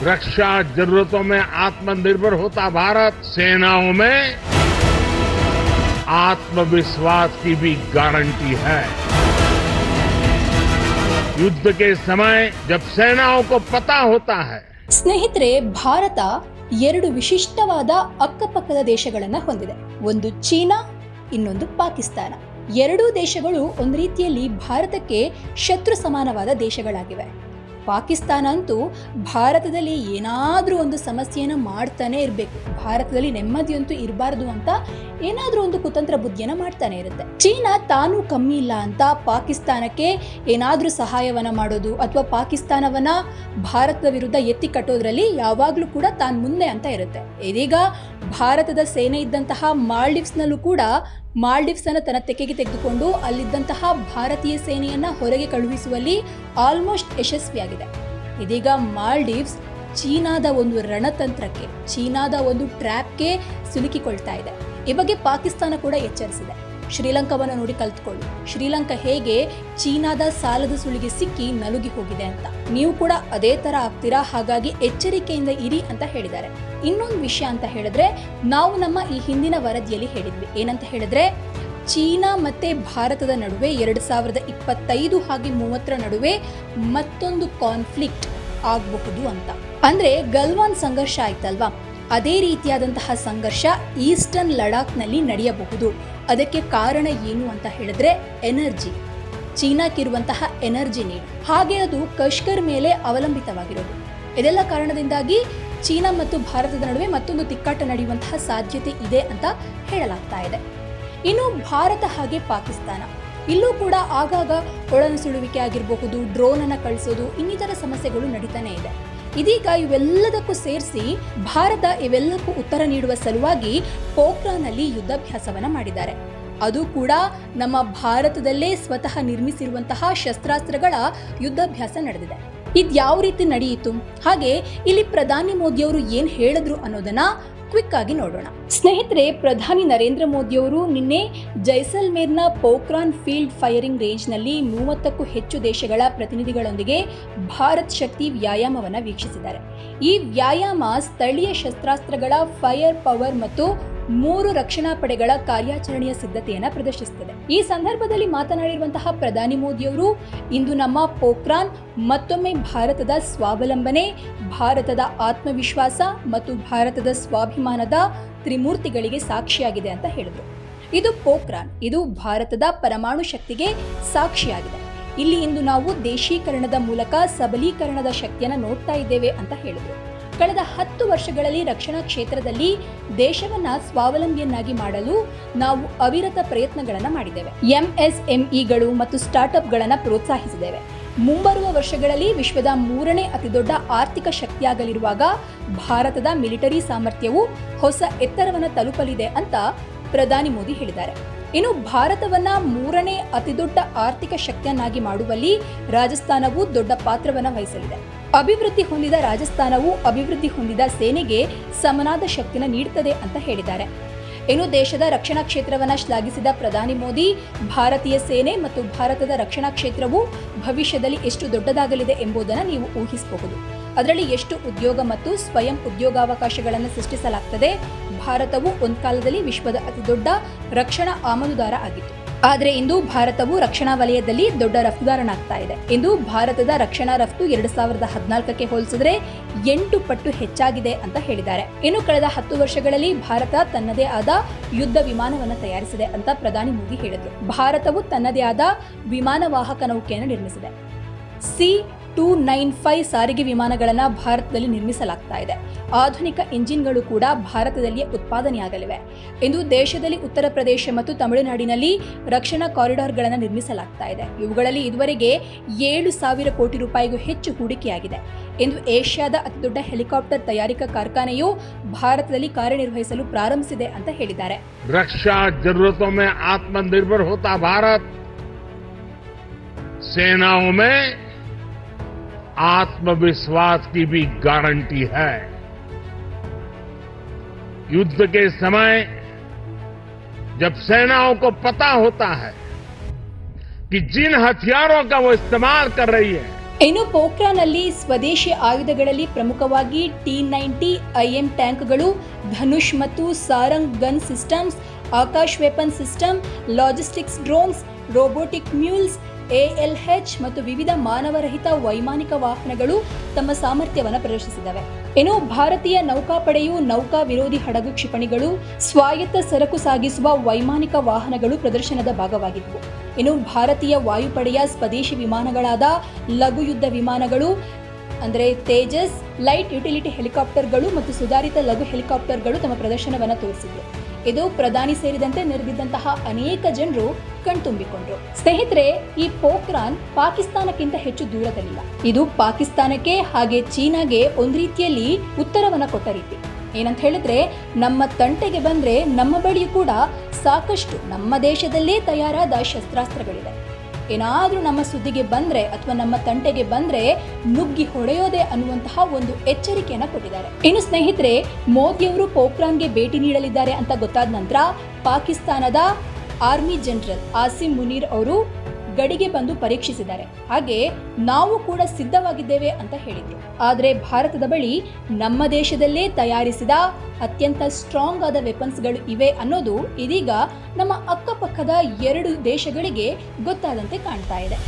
रक्षा जरूरतों में आत्मनिर्भर होता भारत सेनाओं में आत्मविश्वास की भी गारंटी है युद्ध के समय जब सेनाओं को पता होता है ಸ್ನೇಹಿತರೆ ಭಾರತ ಎರಡು ವಿಶಿಷ್ಟವಾದ ಅಕ್ಕಪಕ್ಕದ ದೇಶಗಳನ್ನ ಹೊಂದಿದೆ ಒಂದು ಚೀನಾ ಇನ್ನೊಂದು ಪಾಕಿಸ್ತಾನ ಎರಡೂ ದೇಶಗಳು ಒಂದು ರೀತಿಯಲ್ಲಿ ಭಾರತಕ್ಕೆ ಶತ್ರು ಸಮಾನವಾದ ದೇಶಗಳಾಗಿವೆ ಪಾಕಿಸ್ತಾನ ಅಂತೂ ಭಾರತದಲ್ಲಿ ಏನಾದರೂ ಒಂದು ಸಮಸ್ಯೆಯನ್ನು ಮಾಡ್ತಾನೆ ಇರಬೇಕು. ಭಾರತದಲ್ಲಿ ನೆಮ್ಮದಿಯಂತೂ ಇರಬಾರ್ದು ಅಂತ ಏನಾದರೂ ಒಂದು ಕುತಂತ್ರ ಬುದ್ಧಿಯನ್ನು ಮಾಡ್ತಾನೆ ಇರುತ್ತೆ. ಚೀನಾ ತಾನು ಕಮ್ಮಿ ಇಲ್ಲ ಅಂತ ಪಾಕಿಸ್ತಾನಕ್ಕೆ ಏನಾದರೂ ಸಹಾಯವನ್ನು ಮಾಡೋದು ಅಥವಾ ಪಾಕಿಸ್ತಾನವನ್ನು ಭಾರತದ ವಿರುದ್ಧ ಎತ್ತಿ ಕಟ್ಟೋದ್ರಲ್ಲಿ ಯಾವಾಗಲೂ ಕೂಡ ತಾನು ಮುಂದೆ ಅಂತ ಇರುತ್ತೆ. ಇದೀಗ ಭಾರತದ ಸೇನೆ ಇದ್ದಂತಹ ಮಾಲ್ಡೀವ್ಸ್ನಲ್ಲೂ ಕೂಡ ಮಾಲ್ಡೀವ್ಸ್ ಅನ್ನು ತನ್ನ ತೆಕೆಗೆ ತೆಗೆದುಕೊಂಡು ಅಲ್ಲಿದ್ದಂತಹ ಭಾರತೀಯ ಸೇನೆಯನ್ನ ಹೊರಗೆ ಕಳುಹಿಸುವಲ್ಲಿ ಆಲ್ಮೋಸ್ಟ್ ಯಶಸ್ವಿಯಾಗಿದೆ. ಇದೀಗ ಮಾಲ್ಡೀವ್ಸ್ ಚೀನಾದ ಒಂದು ರಣತಂತ್ರಕ್ಕೆ, ಚೀನಾದ ಒಂದು ಟ್ರ್ಯಾಪ್ಗೆ ಸಿಲುಕಿಕೊಳ್ತಾ ಇದೆ. ಈ ಬಗ್ಗೆ ಪಾಕಿಸ್ತಾನ ಕೂಡ ಎಚ್ಚರಿಸಿದೆ. ಶ್ರೀಲಂಕಾವನ್ನು ನೋಡಿ ಕಲ್ತ್ಕೊಳ್ಳಿ. ಶ್ರೀಲಂಕಾ ಹೇಗೆ ಚೀನಾದ ಸಾಲದ ಸುಳಿಗೆ ಸಿಕ್ಕಿ ನಲುಗಿ ಹೋಗಿದೆ ಅಂತ. ನೀವು ಕೂಡ ಅದೇ ತರ ಆಗ್ತೀರಾ? ಹಾಗಾಗಿ ಎಚ್ಚರಿಕೆಯಿಂದ ಇರಿ ಅಂತ ಹೇಳಿದ್ದಾರೆ. ಇನ್ನೊಂದು ವಿಷಯ ಅಂತ ಹೇಳಿದ್ರೆ, ನಾವು ನಮ್ಮ ಈ ಹಿಂದಿನ ವರದಿಯಲ್ಲಿ ಹೇಳಿದ್ವಿ. ಏನಂತ ಹೇಳಿದ್ರೆ, ಚೀನಾ ಮತ್ತೆ ಭಾರತದ ನಡುವೆ ಎರಡು ಸಾವಿರದ ಇಪ್ಪತ್ತೈದು ಹಾಗೆ ಮೂವತ್ತರ ನಡುವೆ ಮತ್ತೊಂದು ಕಾನ್ಫ್ಲಿಕ್ಟ್ ಆಗಬಹುದು ಅಂತ. ಅಂದ್ರೆ ಗಲ್ವಾನ್ ಸಂಘರ್ಷ ಆಯ್ತಲ್ವಾ? ಅದೇ ರೀತಿಯಾದಂತಹ ಸಂಘರ್ಷ ಈಸ್ಟರ್ನ್ ಲಡಾಖ್ನಲ್ಲಿ ನಡೆಯಬಹುದು. ಅದಕ್ಕೆ ಕಾರಣ ಏನು ಅಂತ ಹೇಳಿದ್ರೆ ಎನರ್ಜಿ. ಚೀನಾಕ್ಕಿರುವಂತಹ energy need. ಹಾಗೆ ಅದು ಕಶ್ಕರ್ ಮೇಲೆ ಅವಲಂಬಿತವಾಗಿರೋದು. ಇದೆಲ್ಲ ಕಾರಣದಿಂದಾಗಿ ಚೀನಾ ಮತ್ತು ಭಾರತದ ನಡುವೆ ಮತ್ತೊಂದು ತಿಕ್ಕಾಟ ನಡೆಯುವಂತಹ ಸಾಧ್ಯತೆ ಇದೆ ಅಂತ ಹೇಳಲಾಗ್ತಾ ಇದೆ. ಇನ್ನು ಭಾರತ ಹಾಗೆ ಪಾಕಿಸ್ತಾನ. ಇಲ್ಲೂ ಕೂಡ ಆಗಾಗ ಒಳನುಸುಳುವಿಕೆ ಆಗಿರಬಹುದು ಡ್ರೋನ್ ಅನ್ನ ಕಳಿಸೋದು, ಇನ್ನಿತರ ಸಮಸ್ಯೆಗಳು ನಡೀತಾನೆ ಇದೆ. ಇದೀಗ ಇವೆಲ್ಲದಕ್ಕೂ ಸೇರಿಸಿ ಭಾರತ ಇವೆಲ್ಲಕ್ಕೂ ಉತ್ತರ ನೀಡುವ ಸಲುವಾಗಿ ಪೋಖ್ರಾನಲ್ಲಿ ಯುದ್ಧಾಭ್ಯಾಸವನ್ನ ಮಾಡಿದ್ದಾರೆ. ಅದು ಕೂಡ ನಮ್ಮ ಭಾರತದಲ್ಲೇ ಸ್ವತಃ ನಿರ್ಮಿಸಿರುವಂತಹ ಶಸ್ತ್ರಾಸ್ತ್ರಗಳ ಯುದ್ಧಾಭ್ಯಾಸ ನಡೆದಿದೆ. ಇದು ಯಾವ ರೀತಿ ನಡೆಯಿತು? ಹಾಗೆ ಇಲ್ಲಿ ಪ್ರಧಾನಿ ಮೋದಿಯವರು ಏನ್ ಹೇಳಿದ್ರು ಅನ್ನೋದನ್ನ ಕ್ವಿಕ್ ಆಗಿ ನೋಡೋಣ. ಸ್ನೇಹಿತರೆ, ಪ್ರಧಾನಿ ನರೇಂದ್ರ ಮೋದಿಯವರು ನಿನ್ನೆ ಜೈಸಲ್ಮೇರ್ನ ಪೋಕ್ರಾನ್ ಫೀಲ್ಡ್ ಫೈರಿಂಗ್ ರೇಂಜ್ನಲ್ಲಿ ಮೂವತ್ತಕ್ಕೂ ಹೆಚ್ಚು ದೇಶಗಳ ಪ್ರತಿನಿಧಿಗಳೊಂದಿಗೆ ಭಾರತ್ ಶಕ್ತಿ ವ್ಯಾಯಾಮವನ್ನು ವೀಕ್ಷಿಸಿದ್ದಾರೆ. ಈ ವ್ಯಾಯಾಮ ಸ್ಥಳೀಯ ಶಸ್ತ್ರಾಸ್ತ್ರಗಳ, ಫೈರ್ ಪವರ್ ಮತ್ತು ಮೂರು ರಕ್ಷಣಾ ಪಡೆಗಳ ಕಾರ್ಯಾಚರಣೆಯ ಸಿದ್ಧತೆಯನ್ನ ಪ್ರದರ್ಶಿಸುತ್ತದೆ. ಈ ಸಂದರ್ಭದಲ್ಲಿ ಮಾತನಾಡಿರುವಂತಹ ಪ್ರಧಾನಿ ಮೋದಿಯವರು, ಇಂದು ನಮ್ಮ ಪೋಖ್ರಾನ್, ಮತ್ತೊಮ್ಮೆ ಭಾರತದ ಸ್ವಾವಲಂಬನೆ, ಭಾರತದ ಆತ್ಮವಿಶ್ವಾಸ ಮತ್ತು ಭಾರತದ ಸ್ವಾಭಿಮಾನದ ತ್ರಿಮೂರ್ತಿಗಳಿಗೆ ಸಾಕ್ಷಿಯಾಗಿದೆ ಅಂತ ಹೇಳಿದರು. ಇದು ಪೋಖ್ರಾನ್, ಇದು ಭಾರತದ ಪರಮಾಣು ಶಕ್ತಿಗೆ ಸಾಕ್ಷಿಯಾಗಿದೆ. ಇಲ್ಲಿ ಇಂದು ನಾವು ದೇಶೀಕರಣದ ಮೂಲಕ ಸಬಲೀಕರಣದ ಶಕ್ತಿಯನ್ನು ನೋಡ್ತಾ ಇದ್ದೇವೆ ಅಂತ ಹೇಳಿದರು. ಕಳೆದ ಹತ್ತು ವರ್ಷಗಳಲ್ಲಿ ರಕ್ಷಣಾ ಕ್ಷೇತ್ರದಲ್ಲಿ ದೇಶವನ್ನ ಸ್ವಾವಲಂಬಿಯನ್ನಾಗಿ ಮಾಡಲು ನಾವು ಅವಿರತ ಪ್ರಯತ್ನಗಳನ್ನು ಮಾಡಿದ್ದೇವೆ. ಎಂಎಸ್ಎಂಇಗಳು ಮತ್ತು ಸ್ಟಾರ್ಟ್ಅಪ್ಗಳನ್ನು ಪ್ರೋತ್ಸಾಹಿಸಿದ್ದೇವೆ. ಮುಂಬರುವ ವರ್ಷಗಳಲ್ಲಿ ವಿಶ್ವದ ಮೂರನೇ ಅತಿದೊಡ್ಡ ಆರ್ಥಿಕ ಶಕ್ತಿಯಾಗಲಿರುವಾಗ ಭಾರತದ ಮಿಲಿಟರಿ ಸಾಮರ್ಥ್ಯವು ಹೊಸ ಎತ್ತರವನ್ನು ತಲುಪಲಿದೆ ಅಂತ ಪ್ರಧಾನಿ ಮೋದಿ ಹೇಳಿದ್ದಾರೆ. ಇನ್ನು ಭಾರತವನ್ನ ಮೂರನೇ ಅತಿದೊಡ್ಡ ಆರ್ಥಿಕ ಶಕ್ತಿಯನ್ನಾಗಿ ಮಾಡುವಲ್ಲಿ ರಾಜಸ್ಥಾನವು ದೊಡ್ಡ ಪಾತ್ರವನ್ನು ವಹಿಸಲಿದೆ. ಅಭಿವೃದ್ಧಿ ಹೊಂದಿದ ರಾಜಸ್ಥಾನವು ಅಭಿವೃದ್ಧಿ ಹೊಂದಿದ ಸೇನೆಗೆ ಸಮನಾದ ಶಕ್ತಿನ ನೀಡುತ್ತದೆ ಅಂತ ಹೇಳಿದ್ದಾರೆ. ಇನ್ನು ದೇಶದ ರಕ್ಷಣಾ ಕ್ಷೇತ್ರವನ್ನ ಶ್ಲಾಘಿಸಿದ ಪ್ರಧಾನಿ ಮೋದಿ, ಭಾರತೀಯ ಸೇನೆ ಮತ್ತು ಭಾರತದ ರಕ್ಷಣಾ ಕ್ಷೇತ್ರವು ಭವಿಷ್ಯದಲ್ಲಿ ಎಷ್ಟು ದೊಡ್ಡದಾಗಲಿದೆ ಎಂಬುದನ್ನು ನೀವು ಊಹಿಸಬಹುದು. ಅದರಲ್ಲಿ ಎಷ್ಟು ಉದ್ಯೋಗ ಮತ್ತು ಸ್ವಯಂ ಉದ್ಯೋಗಾವಕಾಶಗಳನ್ನು ಸೃಷ್ಟಿಸಲಾಗ್ತದೆ ಭಾರತವು ಒಂದು ಕಾಲದಲ್ಲಿ ವಿಶ್ವದ ಅತಿದೊಡ್ಡ ರಕ್ಷಣಾ ಆಮದುದಾರ ಆಗಿತ್ತು. ಆದರೆ ಇಂದು ಭಾರತವು ರಕ್ಷಣಾ ವಲಯದಲ್ಲಿ ದೊಡ್ಡ ರಫ್ತುದಾರನಾಗ್ತಾ ಇದೆ. ಇಂದು ಭಾರತದ ರಕ್ಷಣಾ ರಫ್ತು ಎರಡು ಸಾವಿರದ ಹದಿನಾಲ್ಕಕ್ಕೆ ಹೋಲಿಸಿದ್ರೆ ಎಂಟು ಪಟ್ಟು ಹೆಚ್ಚಾಗಿದೆ ಅಂತ ಹೇಳಿದ್ದಾರೆ. ಇನ್ನು ಕಳೆದ ಹತ್ತು ವರ್ಷಗಳಲ್ಲಿ ಭಾರತ ತನ್ನದೇ ಆದ ಯುದ್ಧ ವಿಮಾನವನ್ನು ತಯಾರಿಸಿದೆ ಅಂತ ಪ್ರಧಾನಿ ಮೋದಿ ಹೇಳಿದರು. ಭಾರತವು ತನ್ನದೇ ಆದ ವಿಮಾನ ವಾಹಕ ನೌಕೆಯನ್ನು ನಿರ್ಮಿಸಿದೆ. ಸಿ ಟೂ ನೈನ್ ಫೈವ್ ಸಾರಿಗೆ ವಿಮಾನಗಳನ್ನು ಭಾರತದಲ್ಲಿ ನಿರ್ಮಿಸಲಾಗ್ತಾ ಇದೆ. ಆಧುನಿಕ ಇಂಜಿನ್ಗಳು ಕೂಡ ಭಾರತದಲ್ಲಿಯೇ ಉತ್ಪಾದನೆಯಾಗಲಿವೆ. ಇಂದು ದೇಶದಲ್ಲಿ ಉತ್ತರ ಪ್ರದೇಶ ಮತ್ತು ತಮಿಳುನಾಡಿನಲ್ಲಿ ರಕ್ಷಣಾ ಕಾರಿಡಾರ್ಗಳನ್ನು ನಿರ್ಮಿಸಲಾಗ್ತಾ ಇದೆ. ಇವುಗಳಲ್ಲಿ ಇದುವರೆಗೆ ಏಳು ಸಾವಿರ ಕೋಟಿ ರೂಪಾಯಿಗೂ ಹೆಚ್ಚು ಹೂಡಿಕೆಯಾಗಿದೆ. ಇಂದು ಏಷ್ಯಾದ ಅತಿದೊಡ್ಡ ಹೆಲಿಕಾಪ್ಟರ್ ತಯಾರಿಕಾ ಕಾರ್ಖಾನೆಯು ಭಾರತದಲ್ಲಿ ಕಾರ್ಯನಿರ್ವಹಿಸಲು ಪ್ರಾರಂಭಿಸಿದೆ ಅಂತ ಹೇಳಿದ್ದಾರೆ. ರಕ್ಷಾ ಆತ್ಮನಿರ್ಭರ್ ಹೋತಾ ಭಾರತ್. आत्मविश्वास की भी गारंटी है युद्ध के समय जब सेनाओं को पता होता है कि जिन हथियारों का वो इस्तेमाल कर रही है ಇನ್ನು ಪೋಖ್ರಾನಲ್ಲಿ ಸ್ವದೇಶಿ ಆಯುಧಗಳಲ್ಲಿ ಪ್ರಮುಖವಾಗಿ ಟಿ ನೈಂಟಿ ಐಎಂ ಟ್ಯಾಂಕ್ಗಳು ಧನುಷ್ ಮತ್ತು Sarang gun systems Akash weapon system logistics drones robotic mules ALH ಮತ್ತು ವಿವಿಧ ಮಾನವರಹಿತ ವೈಮಾನಿಕ ವಾಹನಗಳು ತಮ್ಮ ಸಾಮರ್ಥ್ಯವನ್ನು ಪ್ರದರ್ಶಿಸಿದವೆ. ಇನ್ನು ಭಾರತೀಯ ನೌಕಾಪಡೆಯು ನೌಕಾ ವಿರೋಧಿ ಹಡಗು ಕ್ಷಿಪಣಿಗಳು, ಸ್ವಾಯತ್ತ ಸರಕು ಸಾಗಿಸುವ ವೈಮಾನಿಕ ವಾಹನಗಳು ಪ್ರದರ್ಶನದ ಭಾಗವಾಗಿದ್ದವು. ಇನ್ನು ಭಾರತೀಯ ವಾಯುಪಡೆಯ ಸ್ವದೇಶಿ ವಿಮಾನಗಳಾದ ಲಘು ಯುದ್ಧ ವಿಮಾನಗಳು, ಅಂದರೆ ತೇಜಸ್, ಲೈಟ್ ಯುಟಿಲಿಟಿ ಹೆಲಿಕಾಪ್ಟರ್ಗಳು ಮತ್ತು ಸುಧಾರಿತ ಲಘು ಹೆಲಿಕಾಪ್ಟರ್ಗಳು ತಮ್ಮ ಪ್ರದರ್ಶನವನ್ನು ತೋರಿಸಿದ್ರು ಇದು ಪ್ರಧಾನಿ ಸೇರಿದಂತೆ ನೆರೆದಿದ್ದಂತಹ ಅನೇಕ ಜನರು ಕಣ್ತುಂಬಿಕೊಂಡ್ರು. ಸ್ನೇಹಿತರೆ, ಈ ಪೋಖ್ರಾನ್ ಪಾಕಿಸ್ತಾನಕ್ಕಿಂತ ಹೆಚ್ಚು ದೂರದಲ್ಲಿಲ್ಲ. ಇದು ಪಾಕಿಸ್ತಾನಕ್ಕೆ ಹಾಗೆ ಚೀನಾಗೆ ಒಂದ್ ರೀತಿಯಲ್ಲಿ ಉತ್ತರವನ್ನ ಕೊಟ್ಟ ರೀತಿ. ಏನಂತ ಹೇಳಿದ್ರೆ, ನಮ್ಮ ತಂಟೆಗೆ ಬಂದ್ರೆ ನಮ್ಮ ಬಳಿಯೂ ಕೂಡ ಸಾಕಷ್ಟು ನಮ್ಮ ದೇಶದಲ್ಲೇ ತಯಾರಾದ ಶಸ್ತ್ರಾಸ್ತ್ರಗಳಿದೆ ಏನಾದ್ರೂ ನಮ್ಮ ಸುದ್ದಿಗೆ ಬಂದರೆ ಅಥವಾ ನಮ್ಮ ತಂಟೆಗೆ ಬಂದರೆ ನುಗ್ಗಿ ಹೊಡೆಯೋದೆ ಅನ್ನುವಂತಹ ಒಂದು ಎಚ್ಚರಿಕೆಯನ್ನು ಕೊಟ್ಟಿದ್ದಾರೆ. ಇನ್ನು ಸ್ನೇಹಿತರೆ ಮೋದಿಯವರು ಪೋಖ್ರಾನ್ಗೆ ಭೇಟಿ ನೀಡಲಿದ್ದಾರೆ ಅಂತ ಗೊತ್ತಾದ ನಂತರ ಪಾಕಿಸ್ತಾನದ ಆರ್ಮಿ ಜನರಲ್ ಆಸಿಮ್ ಮುನೀರ್ ಅವರು ಗಡಿಗೆ ಬಂದು ಪರೀಕ್ಷಿಸಿದ್ದಾರೆ. ಹಾಗೆ ನಾವು ಕೂಡ ಸಿದ್ಧವಾಗಿದ್ದೇವೆ ಅಂತ ಹೇಳಿದ್ರು ಆದರೆ ಭಾರತದ ಬಳಿ ನಮ್ಮ ದೇಶದಲ್ಲೇ ತಯಾರಿಸಿದ ಅತ್ಯಂತ ಸ್ಟ್ರಾಂಗ್ ಆದ ವೆಪನ್ಸ್ಗಳು ಇವೆ ಅನ್ನೋದು ಇದೀಗ ನಮ್ಮ ಅಕ್ಕಪಕ್ಕದ ಎರಡು ದೇಶಗಳಿಗೆ ಗೊತ್ತಾದಂತೆ ಕಾಣ್ತಾ ಇದೆ.